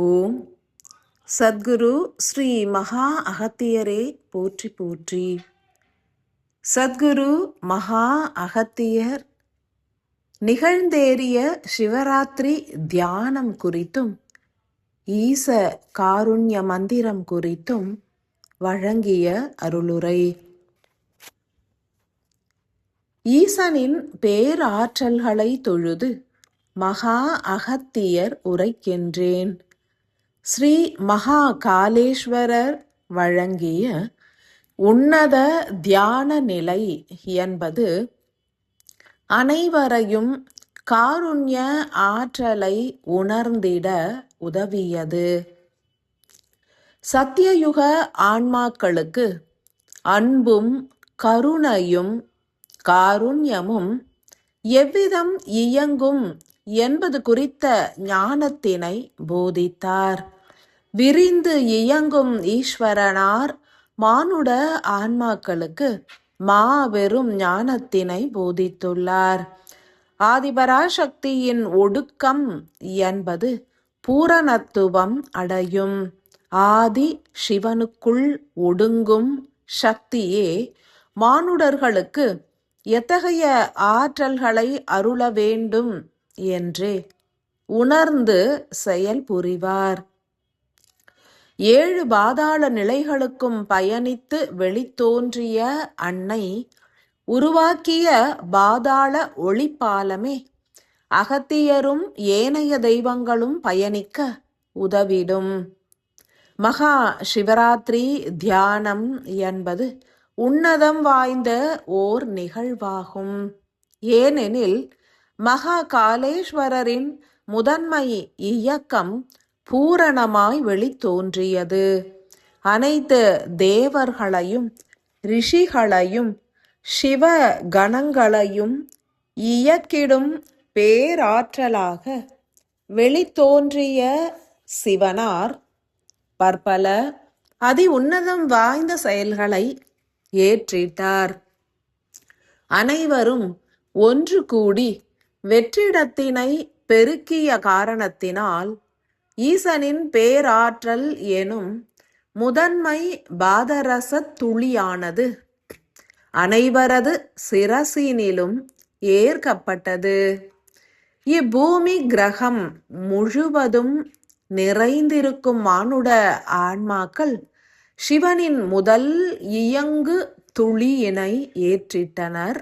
ஓம். சத்குரு ஸ்ரீ மகா அகத்தியரே போற்றி போற்றி. சத்குரு மகா அகத்தியர் நிகழ்ந்தேறிய சிவராத்திரி தியானம் குறித்தும் ஈச காருண்ய மந்திரம் குறித்தும் வழங்கிய அருளுரை. ஈசனின் பேராற்றல்களை தொழுது மகா அகத்தியர் உரைக்கின்றேன். ஸ்ரீ மகா காலேஸ்வரர் வழங்கிய உன்னத தியான நிலை என்பது அனைவரையும் காருண்ய ஆற்றலை உணர்ந்திட உதவியது. சத்தியயுக ஆன்மாக்களுக்கு அன்பும் கருணையும் காருண்யமும் எவ்விதம் இயங்கும் என்பது குறித்த ஞானத்தினை போதித்தார். விரிந்து இயங்கும் ஈஸ்வரனார் மானுட ஆன்மாக்களுக்கு மாபெரும் ஞானத்தினை போதித்துள்ளார். ஆதிபராசக்தியின் ஒடுக்கம் என்பது பூரணத்துவம் அடையும். ஆதி சிவனுக்குள் ஒடுங்கும் சக்தியே மானுடர்களுக்கு எத்தகைய ஆற்றல்களை அருள வேண்டும் என்றே உணர்ந்து செயல் புரிவார் ஏழு பாதாள நிலைகளுக்கும் பயணித்து வெளித்தோன்றிய அன்னை உருவாக்கிய பாதாள ஒளிப்பாலமே. அகத்தியரும் ஏனைய தெய்வங்களும் பயணிக்க உதவிடும். மகா சிவராத்திரி தியானம் என்பது உன்னதம் வாய்ந்த ஓர் நிகழ்வாகும். ஏனெனில் மகா காலேஸ்வரரின் முதன்மை இயக்கம் பூரணமாய் வெளித்தோன்றியது. அனைத்து தேவர்களையும் ரிஷிகளையும் சிவ கணங்களையும் இயக்கிடும் பேராற்றலாக வெளித்தோன்றிய சிவனார் பற்பல அதி உன்னதம் வாய்ந்த செயல்களை ஏற்றிட்டார். அனைவரும் ஒன்று கூடி வெற்றிடத்தினை பெருக்கிய காரணத்தினால் ஈசனின் பேராற்றல் எனும் முதன்மை பாதரசத் துளியானது. அனைவரது சிரசினிலும் ஏற்கப்பட்டது. இப்பூமி கிரகம் முழுவதும் நிறைந்திருக்கும் மானுட ஆன்மாக்கள் சிவனின் முதல் இயங்கு துளியினை ஏற்றிட்டனர்.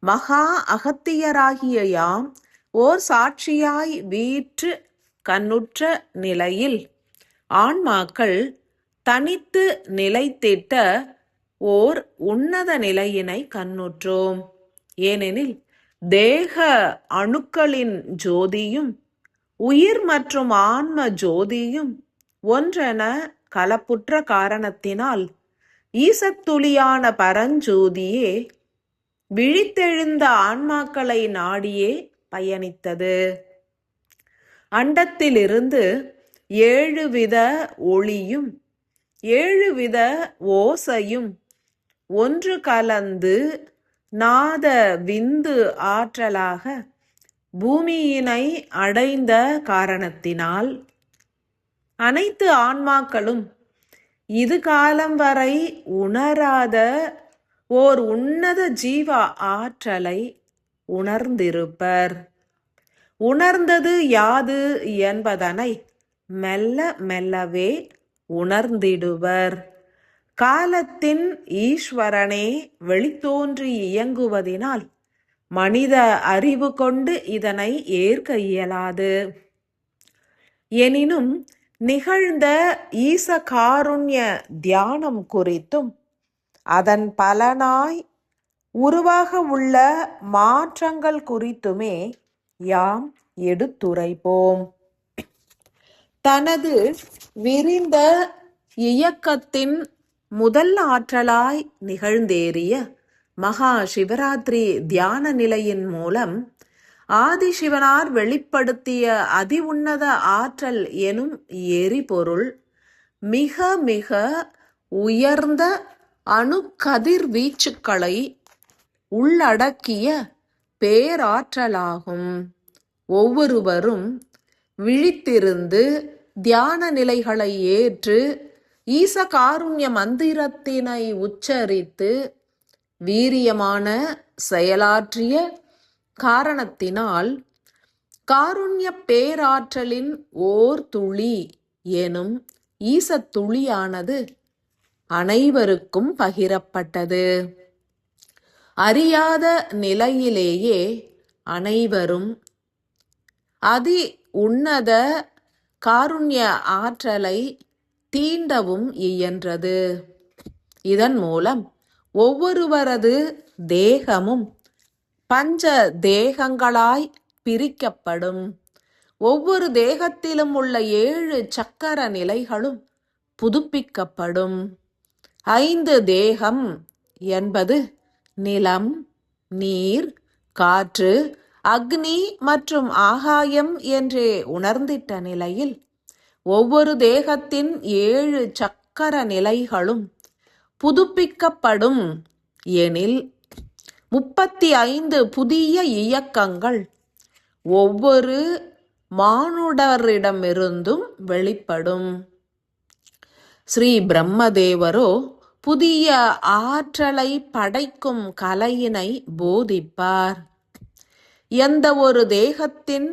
மகா அகத்தியராகிய யாம் ஓர் சாட்சியாய் வீற்று கண்ணுற்ற நிலையில் ஆன்மாக்கள் தனித்து நிலைத்திட்ட ஓர் உன்னத நிலையினை கண்ணுற்றோம். ஏனெனில் தேக அணுக்களின் ஜோதியும் உயிர் மற்றும் ஆன்ம ஜோதியும் ஒன்றென கலப்புற்ற காரணத்தினால் ஈசத்துளியான பரஞ்சோதியே விழித்தெழுந்த ஆன்மாக்களை நாடியே பயணித்தது. அண்டத்திலிருந்து ஏழு வித ஒளியும் ஏழு வித ஓசையும். ஒன்று கலந்து நாத விந்து ஆற்றலாக பூமியினை அடைந்த காரணத்தினால் அனைத்து ஆன்மாக்களும் இது காலம் வரை உணராத ஓர் உன்னத ஜீவ ஆற்றலை உணர்ந்திருப்பர். உணர்ந்தது யாது என்பதனை மெல்ல மெல்லவே உணர்ந்திடுவர். காலத்தின் ஈஸ்வரனே வெளித்தோன்றி இயங்குவதினால் மனித அறிவு கொண்டு இதனை ஏற்க இயலாது. எனினும் நிகழ்ந்த ஈச காருண்ய தியானம் குறித்தும் அதன் பலனாய் உருவாக உள்ள மாற்றங்கள் குறித்துமே யாம் எடுத்துரைப்போம். தனது விரிந்த இயக்கத்தின் முதல் ஆற்றலாய் நிகழ்ந்தேறிய மகா சிவராத்திரி தியான நிலையின் மூலம் ஆதிசிவனார் வெளிப்படுத்திய அதி உன்னத ஆற்றல் எனும் எரிபொருள் மிக மிக உயர்ந்த அணுக்கதிர்வீச்சுக்களை உள்ளடக்கிய பேராற்றலாகும். ஒவ்வொருவரும் விழித்திருந்து தியான நிலைகளை ஏற்று ஈச காருண்ய மந்திரத்தினை உச்சரித்து வீரியமான செயலாற்றிய காரணத்தினால் காருண்ய பேராற்றலின் ஓர் துளி எனும் ஈசத்துளியானது அனைவருக்கும் பகிரப்பட்டது. அறியாத நிலையிலேயே அனைவரும் அதி உன்னத காருண்ய ஆற்றலை தீண்டவும் இயன்றது. இதன் மூலம் ஒவ்வொருவரது தேகமும் பஞ்ச தேகங்களாய் பிரிக்கப்படும். ஒவ்வொரு தேகத்திலும் உள்ள ஏழு சக்கர நிலைகளும் புதுப்பிக்கப்படும். ஐந்து தேகம் என்பது நிலம் நீர் காற்று அக்னி மற்றும் ஆகாயம் என்றே உணர்ந்திட்ட நிலையில் ஒவ்வொரு தேகத்தின் ஏழு சக்கர நிலைகளும் புதுப்பிக்கப்படும் எனில் முப்பத்தி ஐந்து புதிய இயக்கங்கள் ஒவ்வொரு மானுடரிடமிருந்தும் வெளிப்படும். ஸ்ரீ பிரம்மதேவரோ புதிய ஆற்றலை படைக்கும் கலையினை போதிப்பார். எந்த ஒரு தேகத்தின்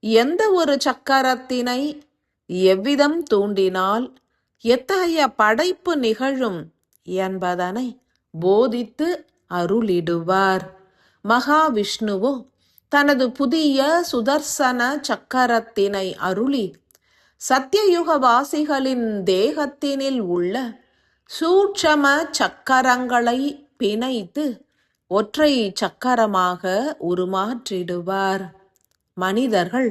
எந்த ஒரு சக்கரத்தினை எவ்விதம் தூண்டினால் எத்தகைய படைப்பு நிகழும் என்பதனை போதித்து அருளிடுவார். மகாவிஷ்ணுவோ தனது புதிய சுதர்சன சக்கரத்தினை அருளி சத்தியயுகவாசிகளின் தேகத்தினில் உள்ள சூட்சம சக்கரங்களை பிணைத்து ஒற்றை சக்கரமாக உருமாற்றிடுவார். மனிதர்கள்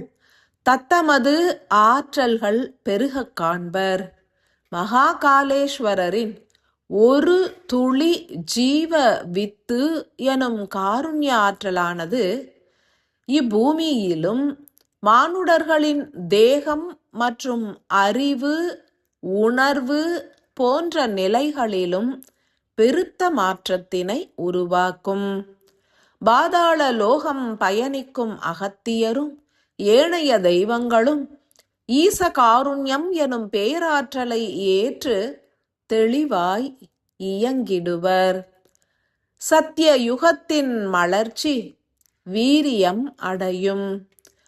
தத்தமது ஆற்றல்கள் பெருக காண்பர். மகாகாலேஸ்வரரின் ஒரு துளி ஜீவ வித்து எனும் காருண்ய ஆற்றலானது இப்பூமியிலும் மானுடர்களின் தேகம் மற்றும் அறிவு உணர்வு போன்ற நிலைகளிலும் பெருத்த மாற்றத்தினை உருவாக்கும். பாதாள லோகம் பயணிக்கும் அகத்தியரும் ஏனைய தெய்வங்களும் ஈச காருண்யம் எனும் பேராற்றலை ஏற்று தெளிவாய் இயங்கிடுவர். சத்திய யுகத்தின் மலர்ச்சி வீரியம் அடையும்.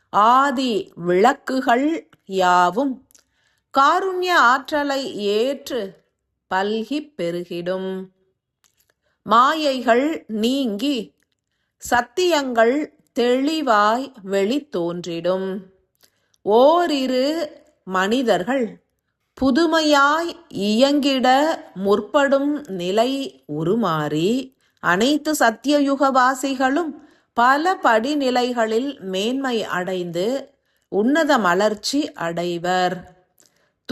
ஆதி விளக்குகள் யாவும் காருண்ய ஆற்றலை ஏற்று பல்கிப் பெருகிடும். மாயைகள் நீங்கி சத்தியங்கள் தெளிவாய் வெளித்தோன்றிடும் ஓரிரு மனிதர்கள் புதுமையாய் இயங்கிட முற்படும் நிலை உருமாறி அனைத்து சத்தியயுகவாசிகளும் பல படிநிலைகளில் மேன்மை அடைந்து உன்னத மலர்ச்சி அடைவர்.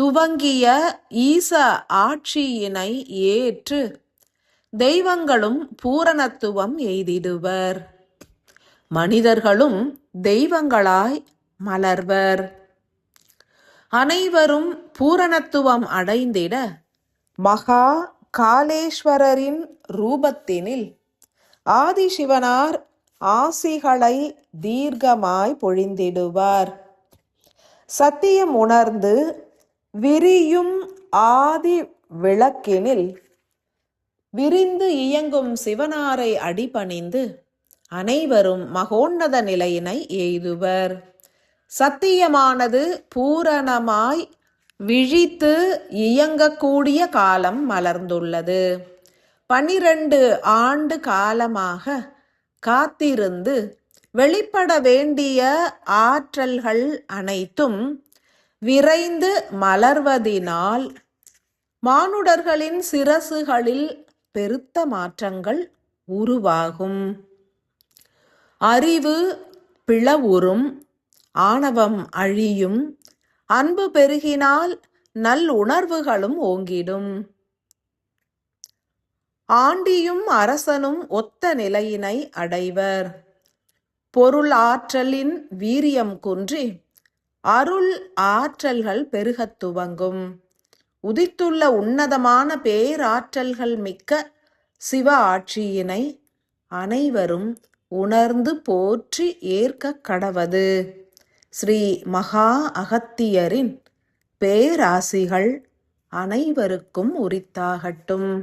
துவங்கிய ஈச ஆட்சியினை ஏற்று தெய்வங்களும் பூரணத்துவம் எய்திடுவர். மனிதர்களும் தெய்வங்களாய் மலர்வர். அனைவரும் பூரணத்துவம் அடைந்திட மகா காலேஸ்வரரின் ரூபத்தினில் ஆதிசிவனார் ஆசிகளை தீர்க்கமாய் பொழிந்திடுவார். சத்தியம் உணர்ந்து விரியும் ஆதி விளக்கினில் விரிந்து இயங்கும் சிவனாரை அடிபணிந்து அனைவரும் மகோன்னத நிலையினை எய்துவர். சத்தியமானது பூரணமாய் விழித்து இயங்கக்கூடிய காலம் மலர்ந்துள்ளது. பனிரெண்டு ஆண்டு காலமாக காத்திருந்து வெளிப்பட வேண்டிய ஆற்றல்கள் அனைத்தும் விரைந்து மலர்வதினால் மானுடர்களின் சிரசுகளில் பெருத்த மாற்றங்கள் உருவாகும். அறிவு பிளவுறும் ஆணவம் அழியும் அன்பு பெருகினால் நல் உணர்வுகளும் ஓங்கிடும். ஆண்டியும் அரசனும் ஒத்த நிலையினை அடைவர். பொருள் ஆற்றலின் வீரியம் குன்றி அருள் ஆற்றல்கள் பெருகத் துவங்கும். உதித்துள்ள உன்னதமான பேராற்றல்கள் மிக்க சிவ ஆட்சியினை அனைவரும் உணர்ந்து போற்றி ஏற்க கடவது. ஸ்ரீ மகா அகத்தியரின் பேராசிகள் அனைவருக்கும் உரித்தாகட்டும்.